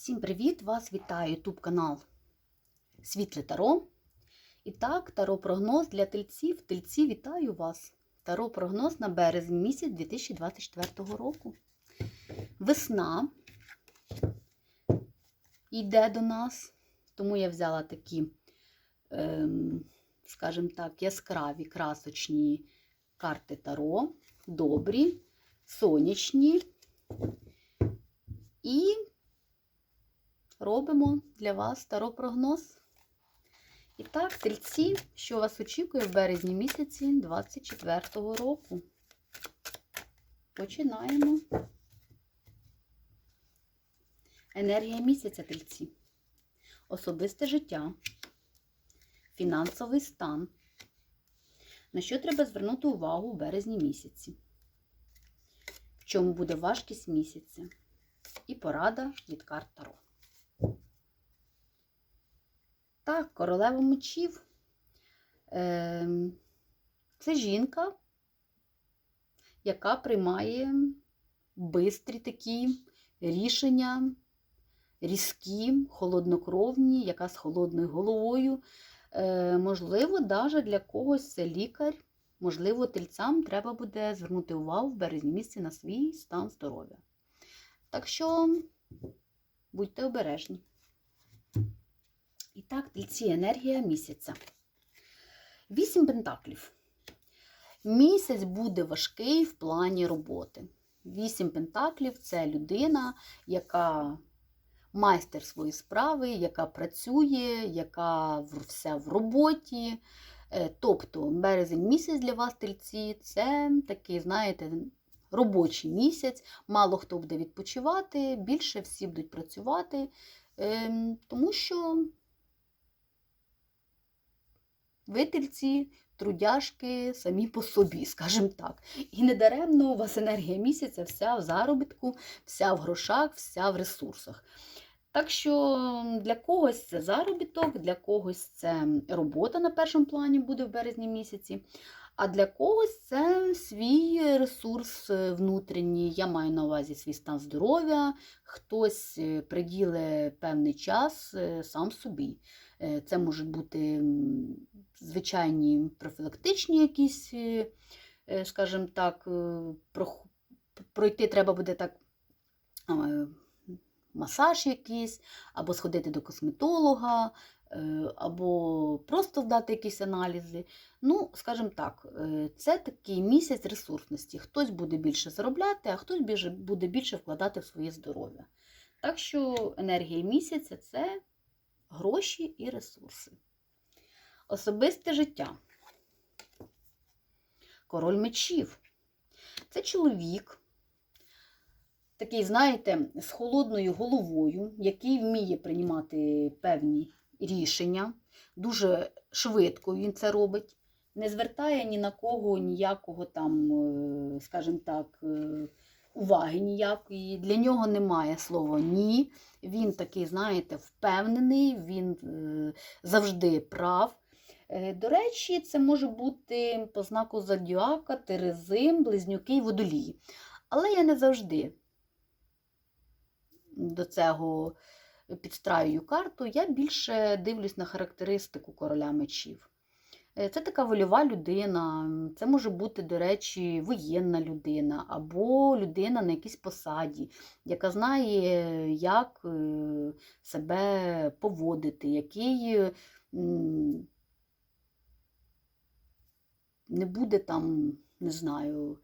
Всім привіт! Вас вітає YouTube канал Світле Таро. І так, таро прогноз для тельців. Тельці, вітаю вас! Таро прогноз на березень місяць 2024 року. Весна йде до нас, тому я взяла такі, ем, скажімо так, яскраві красочні карти Таро, добрі, сонячні. І робимо для вас таро-прогноз. І так, тельці, що вас очікує в березні місяці 24-го року. Починаємо. Енергія місяця тельці. Особисте життя. Фінансовий стан. На що треба звернути увагу в березні місяці? В чому буде важкість місяця? І порада від карт Таро. Так, королева мечів. Е, це жінка, яка приймає бистрі такі рішення, різкі, холоднокровні, яка з холодною головою. Е, можливо, навіть для когось це лікар. Можливо, тельцям треба буде звернути увагу в березні місяці на свій стан здоров'я. Так що будьте обережні. І так, тельці енергія місяця. Вісім пентаклів. Місяць буде важкий в плані роботи. Вісім пентаклів це людина, яка майстер своєї справи, яка працює, яка вся в роботі. Тобто березень місяць для вас, тельці, це такий, знаєте, робочий місяць. Мало хто буде відпочивати, більше всі будуть працювати, тому що вительці, трудяжки самі по собі, скажімо так. І недаремно у вас енергія місяця вся в заробітку, вся в грошах, вся в ресурсах. Так що для когось це заробіток, для когось це робота на першому плані буде в березні місяці. А для когось це свій ресурс внутрішній. Я маю на увазі свій стан здоров'я, хтось приділе певний час сам собі. Це можуть бути звичайні профілактичні якісь, скажімо так, пройти треба буде так масаж якийсь, або сходити до косметолога, або просто вдати якісь аналізи. Ну, скажімо так, це такий місяць ресурсності. Хтось буде більше заробляти, а хтось буде більше вкладати в своє здоров'я. Так що енергія місяця це гроші і ресурси. Особисте життя. Король мечів. Це чоловік, такий, знаєте, з холодною головою, який вміє приймати певні рішення. Дуже швидко він це робить. Не звертає ні на кого ніякого там, скажімо так, уваги ніякої. Для нього немає слова ні. Він такий, знаєте, впевнений, він завжди прав. До речі, це може бути по знаку Зодіака, Терезим, Близнюки і Водолії. Але я не завжди до цього підстраюю карту, я більше дивлюсь на характеристику короля мечів. Це така вольова людина, це може бути, до речі, воєнна людина, або людина на якійсь посаді, яка знає, як себе поводити, який не буде там, не знаю,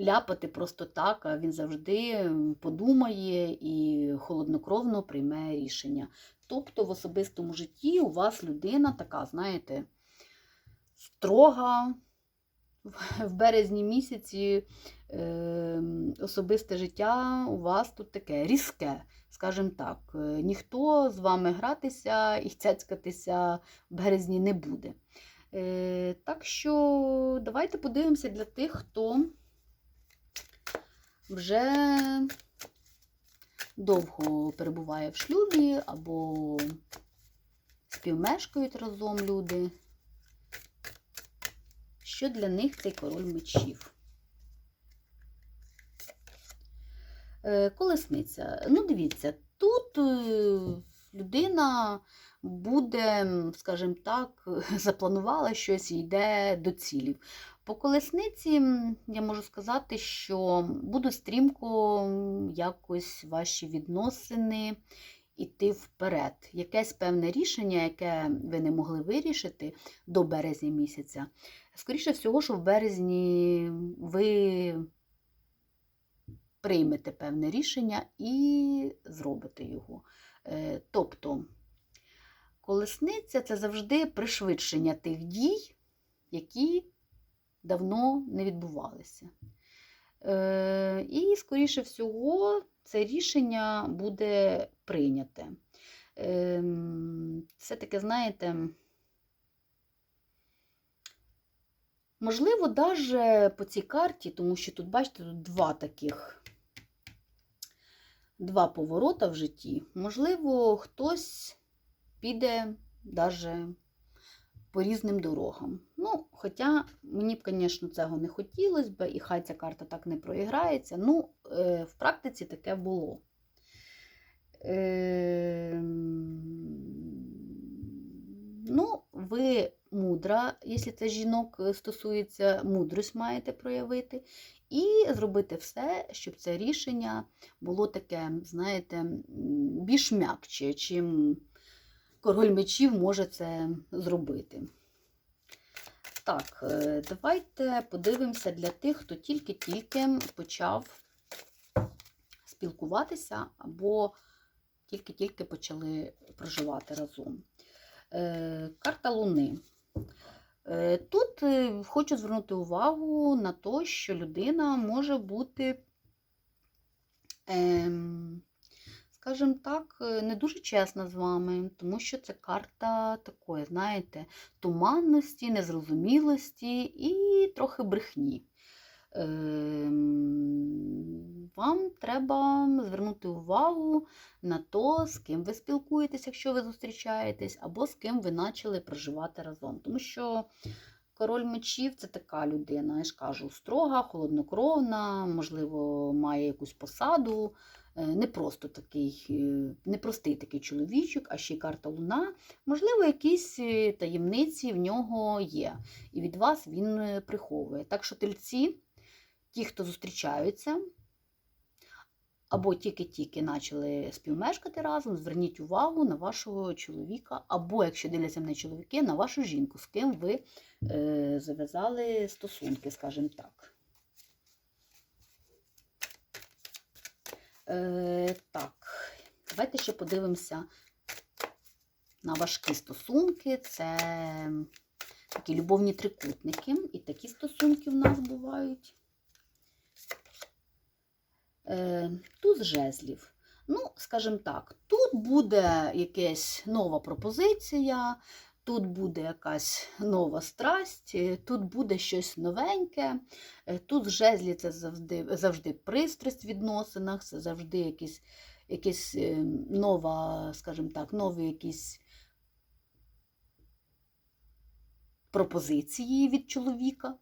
ляпати просто так, а він завжди подумає і холоднокровно прийме рішення. Тобто в особистому житті у вас людина така, знаєте, строга. В березні місяці е, особисте життя у вас тут таке різке, скажімо так. Ніхто з вами гратися і цяцькатися в березні не буде. Е, так що давайте подивимося для тих, хто вже довго перебуває в шлюбі або співмешкають разом люди. Що для них цей король мечів? Е, колесниця. Ну, дивіться, тут е, людина буде, скажімо так, запланувала щось і йде до цілів. По колесниці я можу сказати, що будуть стрімко якось ваші відносини іти вперед. Якесь певне рішення, яке ви не могли вирішити до березня місяця. Скоріше всього, що в березні ви приймете певне рішення і зробите його. Е, Тобто, колесниця це завжди пришвидшення тих дій, які давно не відбувалися. Е, І, скоріше всього, це рішення буде прийняте. Це таке, знаєте, можливо, навіть по цій карті, тому що тут, бачите, тут два таких, два поворота в житті. Можливо, хтось піде навіть по різним дорогам. Ну, хоча мені б, звісно, цього не хотілося б, і хай ця карта так не проіграється. Ну, е, в практиці таке було. Е, ну, ви мудра, якщо це жінок е, стосується, мудрость маєте проявити. І зробити все, щоб це рішення було таке, знаєте, більш м'якче, чим король мечів може це зробити. Так, е, давайте подивимося для тих, хто тільки-тільки почав спілкуватися або тільки-тільки почали проживати разом. Е, Карта Луни. Е, Тут е, хочу звернути увагу на те, що людина може бути, ем, скажімо так, е, не дуже чесна з вами, тому що це карта такої, знаєте, туманності, незрозумілості і трохи брехні. Вам треба звернути увагу на то, з ким ви спілкуєтесь, якщо ви зустрічаєтесь, або з ким ви почали проживати разом. Тому що король мечів це така людина, я ж кажу, строга, холоднокровна, можливо, має якусь посаду. Е, Не просто такий, е, непростий такий чоловічок, а ще й карта Луна. Можливо, якісь е, таємниці в нього є, і від вас він приховує. Так що тельці, ті, хто зустрічаються, або тільки-тільки почали співмешкати разом, зверніть увагу на вашого чоловіка, або, якщо дивляться мене чоловіки, на вашу жінку, з ким ви е, зав'язали стосунки, скажімо так. Е, так, давайте ще подивимося на важкі стосунки. Це такі любовні трикутники. І такі стосунки в нас бувають. Е, туз жезлів. Ну, скажімо так, тут буде якась нова пропозиція, тут буде якась нова страсть, е, тут буде щось новеньке. Е, Тут жезлі це завжди, завжди пристрасть в відносинах, це завжди якісь, якісь нова, скажімо так, нові якісь пропозиції від чоловіка.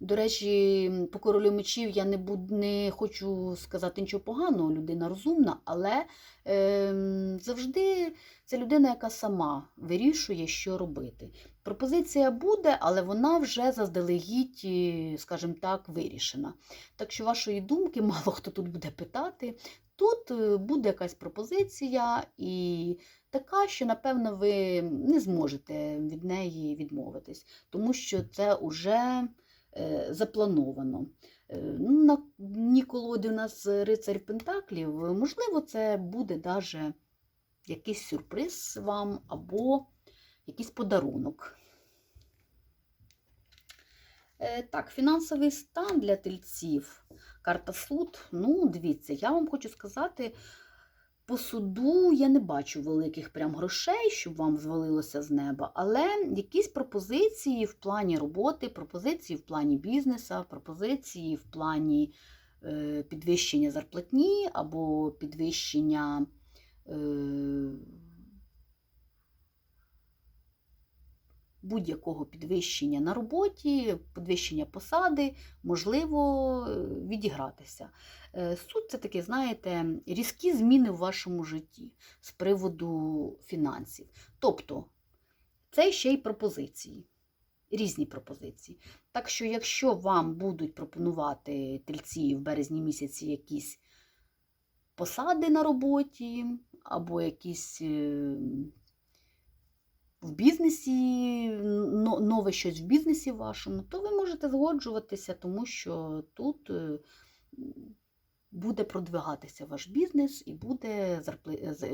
До речі, по королю мечів я не буд, не хочу сказати нічого поганого, людина розумна, але е, завжди це людина, яка сама вирішує, що робити. Пропозиція буде, але вона вже заздалегідь, е, скажімо так, вирішена. Так що вашої думки мало хто тут буде питати. Тут е, буде якась пропозиція і така, що, напевно, ви не зможете від неї відмовитись, тому що це вже е, заплановано. Е, ну, На дні у нас рицарь Пентаклів, можливо, це буде даже якийсь сюрприз вам або якийсь подарунок. Е, Так, фінансовий стан для тельців. Карта суд. Ну, дивіться, я вам хочу сказати, по суду я не бачу великих прям грошей, щоб вам звалилося з неба, але якісь пропозиції в плані роботи, пропозиції в плані бізнесу, пропозиції в плані е, підвищення зарплатні або підвищення. Будь-якого підвищення на роботі, підвищення посади, можливо е, відігратися. Е, Суть це таке, знаєте, різкі зміни в вашому житті з приводу фінансів. Тобто, це ще й пропозиції, різні пропозиції. Так що, якщо вам будуть пропонувати тельці в березні місяці якісь посади на роботі, або якісь е, в бізнесі, нове щось в бізнесі вашому, то ви можете згоджуватися, тому що тут е, буде продвигатися ваш бізнес і буде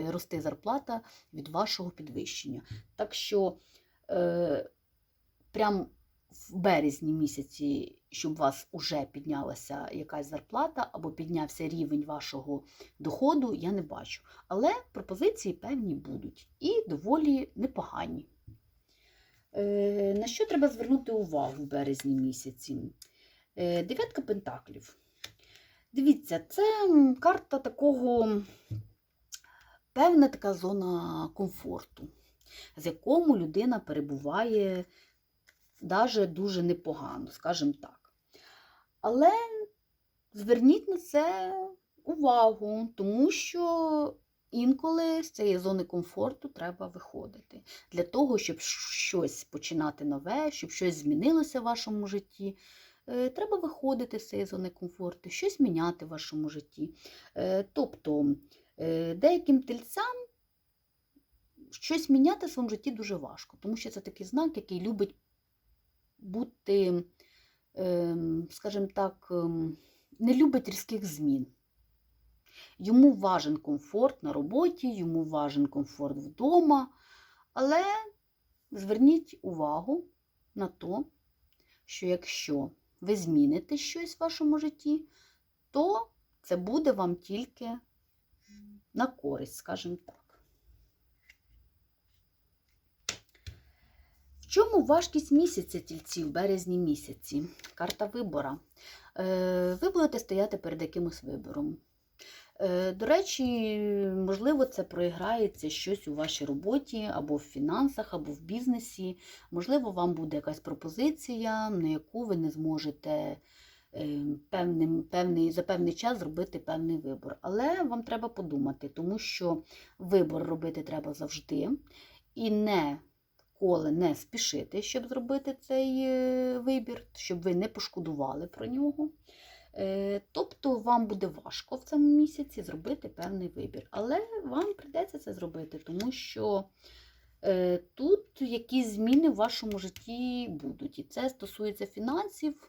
рости зарплата від вашого підвищення. Так що е, прям в березні місяці, щоб у вас вже піднялася якась зарплата або піднявся рівень вашого доходу, я не бачу. Але пропозиції певні будуть і доволі непогані. Е, на що треба звернути увагу в березні місяці? Е, дев'ятка пентаклів. Дивіться, це карта такого певна така зона комфорту, з якому людина перебуває даже дуже непогано, скажімо так. Але зверніть на це увагу, тому що інколи з цієї зони комфорту треба виходити. Для того, щоб щось починати нове, щоб щось змінилося в вашому житті. е, Треба виходити з цієї зони комфорту, щось міняти в вашому житті. Е, Тобто е, деяким тельцям щось міняти в своєму житті дуже важко, тому що це такий знак, який любить бути, ем, скажімо так, ем, не любить різких змін. Йому важен комфорт на роботі, йому важен комфорт вдома, але зверніть увагу на те, що якщо ви зміните щось в вашому житті, то це буде вам тільки на користь, скажімо так. Чому важкість місяця тільці в березні місяці? Карта вибора. Е, Ви будете стояти перед якимось вибором. Е, До речі, можливо, це проіграється щось у вашій роботі, або в фінансах, або в бізнесі. Можливо, вам буде якась пропозиція, на яку ви не зможете е, певним, певний, за певний час зробити певний вибор. Але вам треба подумати, тому що вибор робити треба завжди. І не коли не спішити, щоб зробити цей е, вибір, щоб ви не пошкодували про нього. Е, Тобто вам буде важко в цьому місяці зробити певний вибір. Але вам прийдеться це зробити, тому що е, тут якісь зміни в вашому житті будуть. І це стосується фінансів,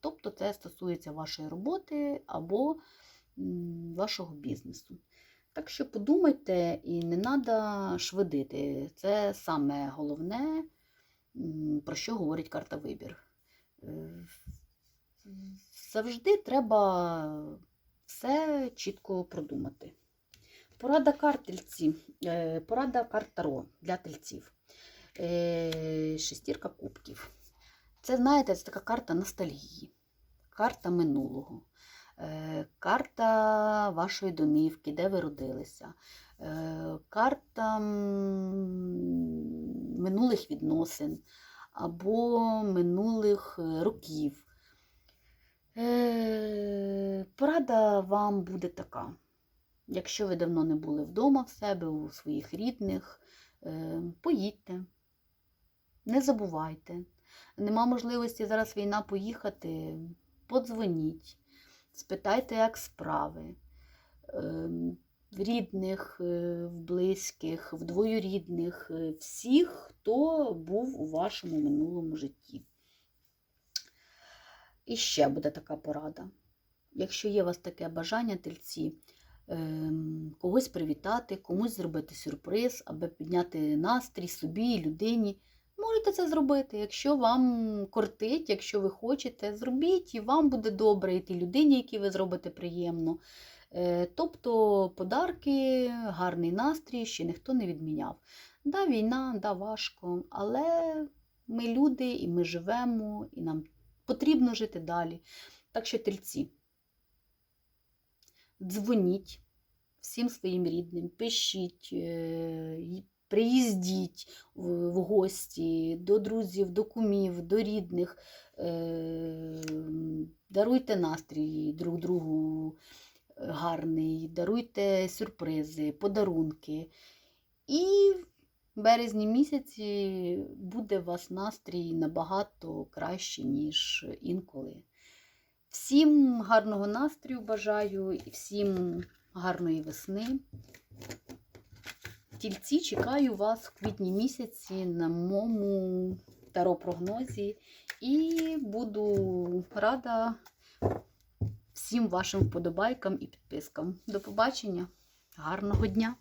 тобто це стосується вашої роботи або вашого бізнесу. Так що подумайте і не треба швидити. Це саме головне, про що говорить карта вибір. Е, Завжди треба все чітко продумати. Порада карт тельці, е, порада карт для тельців. Е, Шестірка кубків. Це, знаєте, це така карта ностальгії, карта минулого, карта вашої домівки, де ви родилися, е, карта минулих відносин або минулих е, років. Е, Порада вам буде така. Якщо ви давно не були вдома в себе, у своїх рідних, е, поїдьте, не забувайте. Нема можливості зараз війна поїхати, подзвоніть, спитайте, як справи. Е, В рідних, е, в близьких, в двоюрідних, е, всіх, хто був у вашому минулому житті. І ще буде така порада. Якщо є у вас таке бажання, тельці, ем, когось привітати, комусь зробити сюрприз, аби підняти настрій собі людині, можете це зробити. Якщо вам кортить, якщо ви хочете, зробіть, і вам буде добре, і тій людині, якій ви зробите приємно. Е, Тобто подарки, гарний настрій ще ніхто не відміняв. Да, війна, да, важко, але ми люди і ми живемо, і нам потрібно жити далі. Так що, тельці, дзвоніть всім своїм рідним, пишіть, е, Приїздіть в гості до друзів, до кумів, до рідних. Е, Даруйте настрій друг другу е, гарний, даруйте сюрпризи, подарунки. І в березні місяці буде у вас настрій набагато краще, ніж інколи. Всім гарного настрою бажаю і всім гарної весни. Тільці чекаю вас в квітні місяці на моєму таро-прогнозі і буду рада всім вашим вподобайкам і підпискам. До побачення! Гарного дня!